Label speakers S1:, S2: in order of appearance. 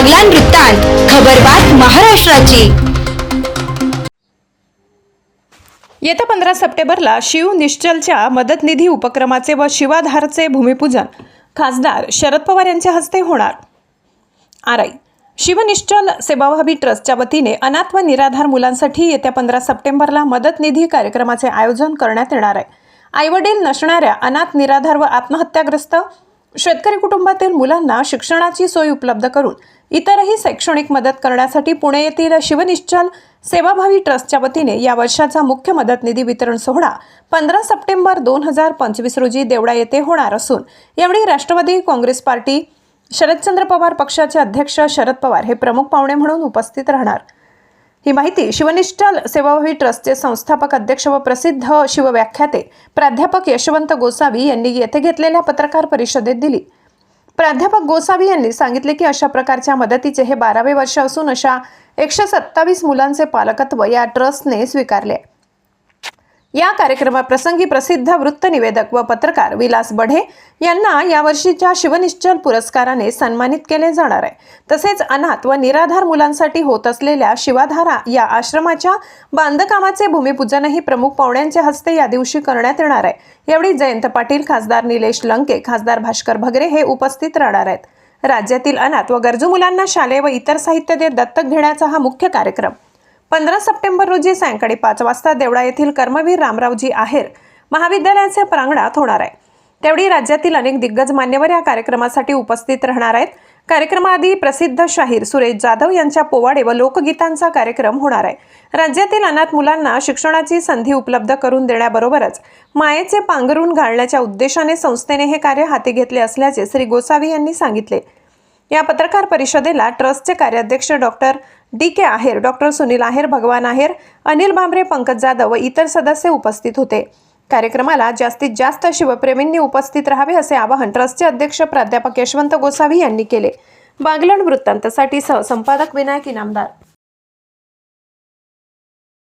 S1: बागलान वृत्तांत खबरबात महाराष्ट्राची.
S2: येत्या पंधरा सप्टेंबरला शिव निश्चलच्या मदत निधी उपक्रमाचे व शिवाधारचे भूमिपूजन खासदार शरद पवार यांच्या हस्ते होणार. आराई शिवनिश्चल सेवाभावी ट्रस्टच्या वतीने अनाथ व निराधार मुलांसाठी येत्या पंधरा सप्टेंबरला मदत निधी कार्यक्रमाचे आयोजन करण्यात येणार आहे. आईवडील नसणाऱ्या अनाथ निराधार व आत्महत्याग्रस्त शेतकरी कुटुंबातील मुलांना शिक्षणाची सोय उपलब्ध करून इतरही शैक्षणिक मदत करण्यासाठी पुणे येथील शिवनिश्चल सेवाभावी ट्रस्टच्या वतीने या वर्षाचा मुख्य मदत निधी वितरण सोहळा पंधरा सप्टेंबर दोन हजार पंचवीस रोजी देवळा येथे होणार असून यावेळी राष्ट्रवादी काँग्रेस पार्टी शरदचंद्र पवार पक्षाचे अध्यक्ष शरद पवार हे प्रमुख पाहुणे म्हणून उपस्थित राहणार. ही माहिती शिवनिष्ठल सेवाभावी ट्रस्टचे संस्थापक अध्यक्ष व प्रसिद्ध शिवव्याख्याते प्राध्यापक यशवंत गोसावी यांनी येथे घेतलेल्या पत्रकार परिषदेत दिली प्राध्यापक गोसावी यांनी सांगितले की अशा प्रकारच्या मदतीचे हे बारावे वर्ष असून अशा एकशे सत्तावीस मुलांचे पालकत्व या ट्रस्टने स्वीकारले आहे. या कार्यक्रमाप्रसंगी प्रसिद्ध वृत्तनिवेदक व पत्रकार विलास बढे यांना यावर्षीच्या शिवनिश्चल पुरस्काराने सन्मानित केले जाणार आहे. तसेच अनाथ व निराधार मुलांसाठी होत असलेल्या शिवाधारा या आश्रमाच्या बांधकामाचे भूमिपूजनही प्रमुख पाहुण्यांच्या हस्ते या दिवशी करण्यात येणार आहे. यावेळी जयंत पाटील खासदार निलेश लंके खासदार भास्कर भगरे हे उपस्थित राहणार आहेत. राज्यातील अनाथ व गरजू मुलांना शालेय व इतर साहित्य देत दत्तक घेण्याचा हा मुख्य कार्यक्रम. पंधरा सप्टेंबर रोजी सायंकाळी पाच वाजता देवळा येथील कर्मवीर रामरावजी आहेर महाविद्यालयाच्या प्रांगणात होणार आहे. त्यावेळी राज्यातील अनेक दिग्गज मान्यवर या कार्यक्रमासाठी उपस्थित राहणार आहेत. कार्यक्रमाआधी प्रसिद्ध शाहीर सुरेश जाधव यांच्या पोवाडे व लोकगीतांचा कार्यक्रम होणार आहे. राज्यातील अनाथ मुलांना शिक्षणाची संधी उपलब्ध करून देण्याबरोबरच मायेचे पांघरून घालण्याच्या उद्देशाने संस्थेने हे कार्य हाती घेतले असल्याचे श्री गोसावी यांनी सांगितले. या पत्रकार परिषदेला ट्रस्टचे कार्याध्यक्ष doctor D K Aher doctor Sunil Aher Bhagwan Aher Anil Bhambare Pankaj Jadhav व इतर सदस्य उपस्थित होते. कार्यक्रमाला जास्तीत जास्त शिवप्रेमींनी उपस्थित राहावे असे आवाहन ट्रस्टचे अध्यक्ष प्राध्यापक यशवंत गोसावी यांनी केले. बागलण वृत्तांतसाठी सहसंपादक विनायक इनामदार.